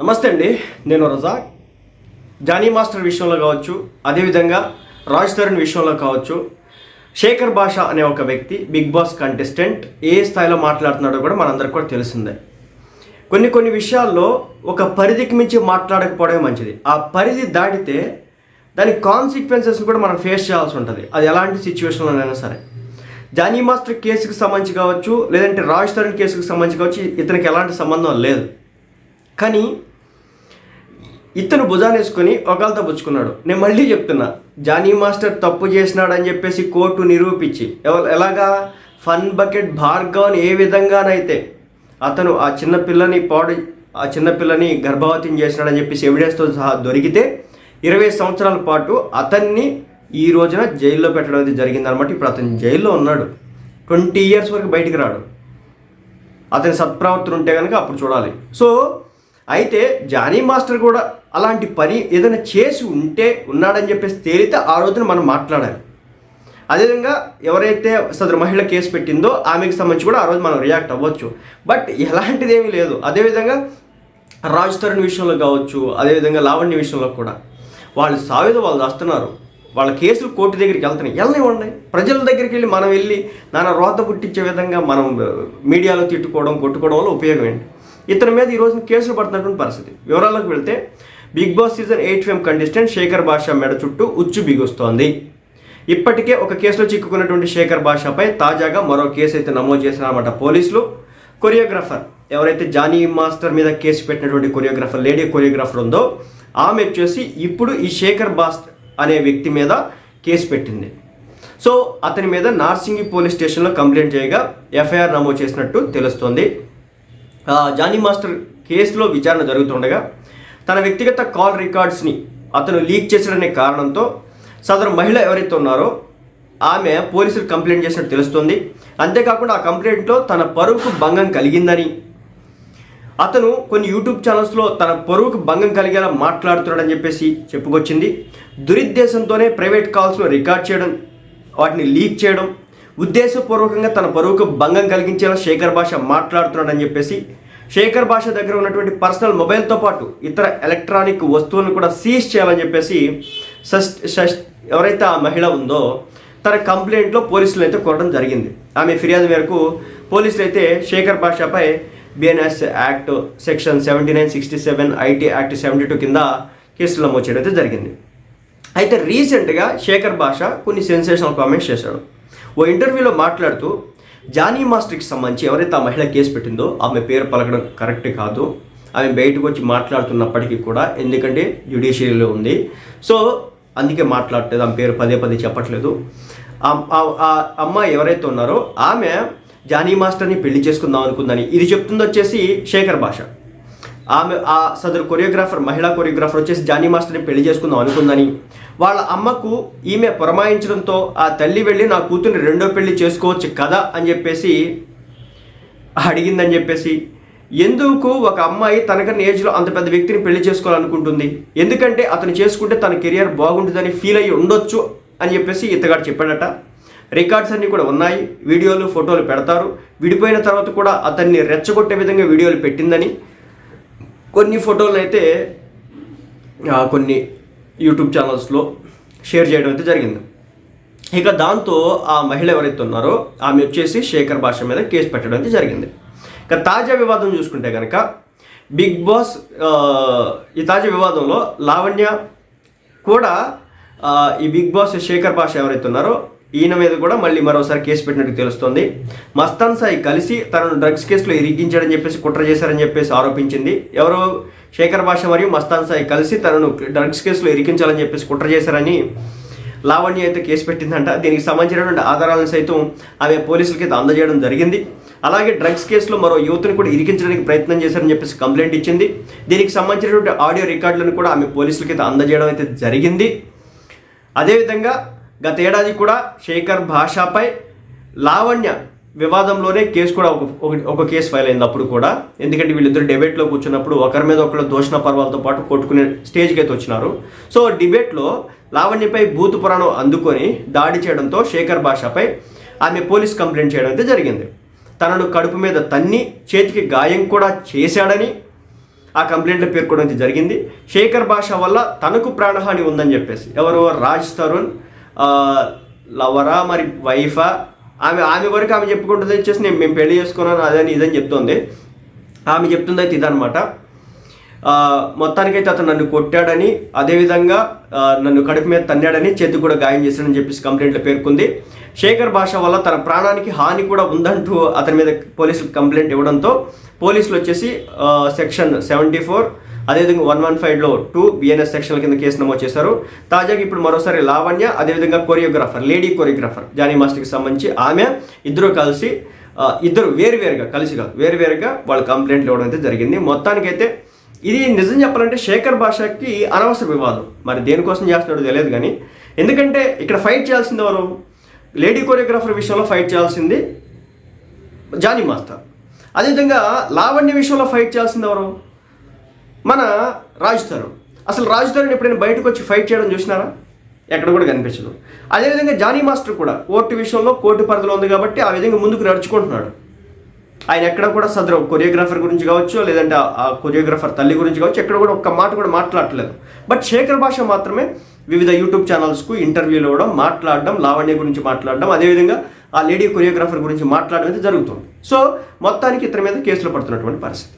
నమస్తే అండి నేను రజాక్ జానీ మాస్టర్ విషయంలో కావచ్చు అదేవిధంగా రాజ్ తరుణ్ విషయంలో కావచ్చు శేఖర్ భాష అనే ఒక వ్యక్తి బిగ్ బాస్ కంటెస్టెంట్ ఏ స్థాయిలో మాట్లాడుతున్నాడో కూడా మనందరికి కూడా తెలిసిందే. కొన్ని కొన్ని విషయాల్లో ఒక పరిధికి మించి మాట్లాడకపోవడమే మంచిది. ఆ పరిధి దాటితే దాని కాన్సిక్వెన్సెస్ కూడా మనం ఫేస్ చేయాల్సి ఉంటుంది. అది ఎలాంటి సిచ్యువేషన్లోనైనా సరే. జానీ మాస్టర్ కేసుకి సంబంధించి కావచ్చు లేదంటే రాజ్ తరుణ్ కేసుకి సంబంధించి కావచ్చు ఇతనికి ఎలాంటి సంబంధం లేదు. కానీ ఇతను భుజాన్ని వేసుకొని ఒకళ్ళతో పుచ్చుకున్నాడు. నేను మళ్ళీ చెప్తున్నా జానీ మాస్టర్ తప్పు చేసినాడని చెప్పేసి కోర్టు నిరూపించి ఎలాగా? ఫన్ బకెట్ భార్గవన్ ఏ విధంగానైతే అతను ఆ చిన్నపిల్లని పాడు ఆ చిన్న పిల్లని గర్భవతిని చేసినాడని చెప్పేసి ఎవిడెన్స్తో సహా దొరికితే ఇరవై సంవత్సరాల పాటు అతన్ని ఈ రోజున జైల్లో పెట్టడం అయితే జరిగిందనమాట ఇప్పుడు అతను జైల్లో ఉన్నాడు. ట్వంటీ ఇయర్స్ వరకు బయటికి రాడు. అతని సత్ప్రవర్తన ఉంటే కనుక అప్పుడు చూడాలి. సో అయితే జానీ మాస్టర్ కూడా అలాంటి పని ఏదైనా చేసి ఉంటే ఉన్నాడని చెప్పేసి తేలితే ఆ రోజున మనం మాట్లాడాలి. అదేవిధంగా ఎవరైతే సదరు మహిళ కేసు పెట్టిందో ఆమెకి సంబంధించి కూడా ఆ రోజు మనం రియాక్ట్ అవ్వచ్చు. బట్ ఎలాంటిది ఏమీ లేదు. అదేవిధంగా రాజ్ తరుణ్ విషయంలో కావచ్చు అదేవిధంగా లావణ్య విషయంలో కూడా. వాళ్ళు సావేదో వాళ్ళు వస్తున్నారు వాళ్ళ కేసులు కోర్టు దగ్గరికి వెళ్తున్నాయి. వెళ్ళనివ్వండి ప్రజల దగ్గరికి వెళ్ళి మనం వెళ్ళి నాన్న రోత పుట్టించే విధంగా మనం మీడియాలో తిట్టుకోవడం కొట్టుకోవడం వల్ల ఉపయోగం ఏంటి? ఇతని మీద ఈ కేసులు పడుతున్నటువంటి పరిస్థితి. వివరాలకు వెళ్తే Big Boss season eight fame contestant Shekhar Basha మెడ చుట్టూ ఉచ్చు బిగుస్తోంది. ఇప్పటికే ఒక కేసులో చిక్కుకున్నటువంటి శేఖర్ బాషాపై తాజాగా మరో కేసు అయితే నమోదు చేశారన్నమాట పోలీసులు. కొరియోగ్రాఫర్ ఎవరైతే జానీ మాస్టర్ మీద కేసు పెట్టినటువంటి కొరియోగ్రాఫర్ లేడీ కొరియోగ్రాఫర్ ఉందో ఆమె వచ్చేసి ఇప్పుడు ఈ శేఖర్ బాస్ అనే వ్యక్తి మీద కేసు పెట్టింది. సో అతని మీద నార్సింగి పోలీస్ స్టేషన్లో కంప్లైంట్ చేయగా ఎఫ్ఐఆర్ నమోదు చేసినట్టు తెలుస్తోంది. జానీ మాస్టర్ కేసులో విచారణ జరుగుతుండగా తన వ్యక్తిగత కాల్ రికార్డ్స్ని అతను లీక్ చేశాడనే కారణంతో సదరు మహిళ ఎవరైతే ఉన్నారో ఆమె పోలీసులు కంప్లైంట్ చేసినట్టు తెలుస్తుంది. అంతేకాకుండా ఆ కంప్లైంట్లో తన పరువుకు భంగం కలిగిందని. అతను కొన్ని యూట్యూబ్ ఛానల్స్లో తన పరువుకు భంగం కలిగేలా మాట్లాడుతున్నాడని చెప్పేసి చెప్పుకొచ్చింది. దురుద్దేశంతోనే ప్రైవేట్ కాల్స్ను రికార్డ్ చేయడం వాటిని లీక్ చేయడం ఉద్దేశపూర్వకంగా తన పరువుకు భంగం కలిగించేలా శేఖర్ భాష మాట్లాడుతున్నాడని చెప్పేసి శేఖర్ భాష దగ్గర ఉన్నటువంటి పర్సనల్ మొబైల్తో పాటు ఇతర ఎలక్ట్రానిక్ వస్తువులను కూడా సీజ్ చేయాలని చెప్పేసి షష్ట్ షష్ట్ ఎవరైతే ఆ మహిళ ఉందో తన కంప్లైంట్లో పోలీసులు అయితే కోరడం జరిగింది. ఆమె ఫిర్యాదు మేరకు పోలీసులు అయితే శేఖర్ భాషపై BNS act section seventy nine sixty seven IT act seventy two కింద కేసులు నమోదు చేయడం అయితే జరిగింది. అయితే రీసెంట్గా శేఖర్ భాష కొన్ని సెన్సేషనల్ కామెంట్స్ చేశాడు. ఓ ఇంటర్వ్యూలో మాట్లాడుతూ జానీ మాస్టర్కి సంబంధించి ఎవరైతే ఆ మహిళ కేసు పెట్టిందో ఆమె పేరు పలకడం కరెక్ట్ కాదు. ఆమె బయటకు వచ్చి మాట్లాడుతున్నప్పటికీ కూడా ఎందుకంటే జ్యుడిషియరీలో ఉంది. సో అందుకే మాట్లాడలేదు ఆమె పేరు పదే పదే చెప్పట్లేదు. ఆ- ఆ అమ్మాయి ఎవరైతే ఉన్నారో ఆమె జానీ మాస్టర్ని పెళ్ళి చేసుకుందాం అనుకుందని. ఇది చెప్తుంది వచ్చేసి శేఖర్ భాష. ఆమె ఆ సదరు కొరియోగ్రాఫర్ మహిళా కొరియోగ్రాఫర్ వచ్చేసి జానీ మాస్టర్ని పెళ్ళి చేసుకుందాం అనుకుందని. వాళ్ళ అమ్మకు ఈమె పురమాయించడంతో ఆ తల్లి వెళ్ళి నా కూతుర్ని రెండో పెళ్ళి చేసుకోవచ్చు కదా అని చెప్పేసి అడిగిందని చెప్పేసి ఎందుకు ఒక అమ్మాయి తనకన్నా ఏజ్లో అంత పెద్ద వ్యక్తిని పెళ్ళి చేసుకోవాలనుకుంటుంది? ఎందుకంటే అతను చేసుకుంటే తన కెరియర్ బాగుంటుందని ఫీల్ అయ్యి ఉండొచ్చు అని చెప్పేసి ఇతగాడు చెప్పాడట. రికార్డ్స్ అన్నీ కూడా ఉన్నాయి. వీడియోలు ఫోటోలు పెడతారు. విడిపోయిన తర్వాత కూడా అతన్ని రెచ్చగొట్టే విధంగా వీడియోలు పెట్టిందని కొన్ని ఫోటోలు అయితే కొన్ని యూట్యూబ్ ఛానల్స్లో షేర్ చేయడం అయితే జరిగింది. ఇక దాంతో ఆ మహిళ ఎవరైతే ఉన్నారో ఆమె వచ్చేసి శేఖర్ భాష మీద కేసు పెట్టడం అయితే జరిగింది. ఇక తాజా వివాదం చూసుకుంటే కనుక బిగ్ బాస్ ఈ తాజా వివాదంలో లావణ్య కూడా ఈ బిగ్ బాస్ శేఖర్ భాష ఎవరైతే ఉన్నారో ఈయన మీద కూడా మళ్ళీ మరోసారి కేసు పెట్టినట్టు తెలుస్తోంది. మస్తాన్ సాయి కలిసి తనను డ్రగ్స్ కేసులో ఇరిగించాడని చెప్పేసి కుట్ర చేశారని చెప్పేసి ఆరోపించింది. ఎవరో శేఖర్ భాష మరియు మస్తాన్ సాయి కలిసి తనను డ్రగ్స్ కేసులో ఇరికించాలని చెప్పేసి కుట్ర చేశారని లావణ్య అయితే కేసు పెట్టిందంట. దీనికి సంబంధించినటువంటి ఆధారాలను సైతం ఆమె పోలీసులకి అయితే అందజేయడం జరిగింది. అలాగే డ్రగ్స్ కేసులో మరో యువతిని కూడా ఇరికించడానికి ప్రయత్నం చేశారని చెప్పేసి కంప్లైంట్ ఇచ్చింది. దీనికి సంబంధించినటువంటి ఆడియో రికార్డులను కూడా ఆమె పోలీసులకి అయితే అందజేయడం అయితే జరిగింది. అదేవిధంగా గతేడాది కూడా శేఖర్ భాషపై లావణ్య వివాదంలోనే కేసు కూడా ఒక ఒక- ఒక కేసు ఫైల్ అయింది అప్పుడు కూడా ఎందుకంటే వీళ్ళిద్దరు డిబేట్లో కూర్చున్నప్పుడు ఒకరి మీద ఒకరు దోషణ పర్వాలతో పాటు కొట్టుకునే స్టేజ్కి అయితే వచ్చినారు. సో డిబేట్లో లావణ్యపై బూతు పురాణం అందుకొని దాడి చేయడంతో శేఖర్ భాషపై ఆమె పోలీస్ కంప్లైంట్ చేయడం అయితే జరిగింది. తనను కడుపు మీద తన్ని చేతికి గాయం కూడా చేశాడని ఆ కంప్లైంట్లో పేర్కొనడం జరిగింది. శేఖర్ భాష వల్ల తనకు ప్రాణహాని ఉందని చెప్పేసి ఎవరో రాజ్ తరుణ్ లవరా మరి వైఫా? ఆమె ఆమె వరకు ఆమె చెప్పుకుంటుంది వచ్చేసి నేను మేము పెళ్ళి చేసుకున్నాను అదని ఇదని చెప్తుంది. ఆమె చెప్తుంది అయితే ఇదనమాట మొత్తానికైతే అతను నన్ను కొట్టాడని అదేవిధంగా నన్ను కడుపు మీద తన్నాడని చేతి కూడా గాయం చేశాడని చెప్పేసి కంప్లైంట్లో పేర్కొంది. శేఖర్ భాష వల్ల తన ప్రాణానికి హాని కూడా ఉందంటూ అతని మీద పోలీసులకు కంప్లైంట్ ఇవ్వడంతో పోలీసులు వచ్చేసి సెక్షన్ సెవెంటీ ఫోర్ అదేవిధంగా వన్ వన్ ఫైవ్లో టూ బిఎన్ఎస్ సెక్షన్ కింద కేసు నమోదు చేశారు. తాజాగా ఇప్పుడు మరోసారి లావణ్య అదేవిధంగా కొరియోగ్రాఫర్ లేడీ కొరియోగ్రాఫర్ జానీ మాస్టర్కి సంబంధించి ఆమె ఇద్దరు కలిసి ఇద్దరు వేరువేరుగా కలిసి కాదు వేరువేరుగా వాళ్ళు కంప్లైంట్లు ఇవ్వడం అయితే జరిగింది. మొత్తానికైతే ఇది నిజం చెప్పాలంటే శేఖర్ భాషకి అనవసర వివాదం. మరి దేనికోసం చేస్తున్నాడో తెలియదు కానీ ఎందుకంటే ఇక్కడ ఫైట్ చేయాల్సింది ఎవరు? లేడీ కొరియోగ్రాఫర్ విషయంలో ఫైట్ చేయాల్సింది జానీ మాస్టర్. అదేవిధంగా లావణ్య విషయంలో ఫైట్ చేయాల్సింది ఎవరు? మన రాజ్ తరుణ్ అసలు రాజ్ తరుణ్ ఎప్పుడైనా బయటకు వచ్చి ఫైట్ చేయడం చూసినారా? ఎక్కడ కూడా కనిపించదు. అదేవిధంగా జానీ మాస్టర్ కూడా కోర్టు విషయంలో కోర్టు పరిధిలో ఉంది కాబట్టి ఆ విధంగా ముందుకు నడుచుకుంటున్నాడు. ఆయన ఎక్కడ కూడా సదరు కొరియోగ్రాఫర్ గురించి కావచ్చు లేదంటే ఆ- కొరియోగ్రాఫర్ తల్లి గురించి కావచ్చు ఎక్కడ కూడా ఒక్క మాట కూడా మాట్లాడట్లేదు బట్ శేఖర్ భాష మాత్రమే వివిధ యూట్యూబ్ ఛానల్స్కు ఇంటర్వ్యూలు ఇవ్వడం మాట్లాడడం లావణ్య గురించి మాట్లాడడం అదేవిధంగా ఆ లేడీ కొరియోగ్రాఫర్ గురించి మాట్లాడడం అయితే జరుగుతుంది. సో మొత్తానికి ఇతని మీద కేసులు పడుతున్నటువంటి పరిస్థితి.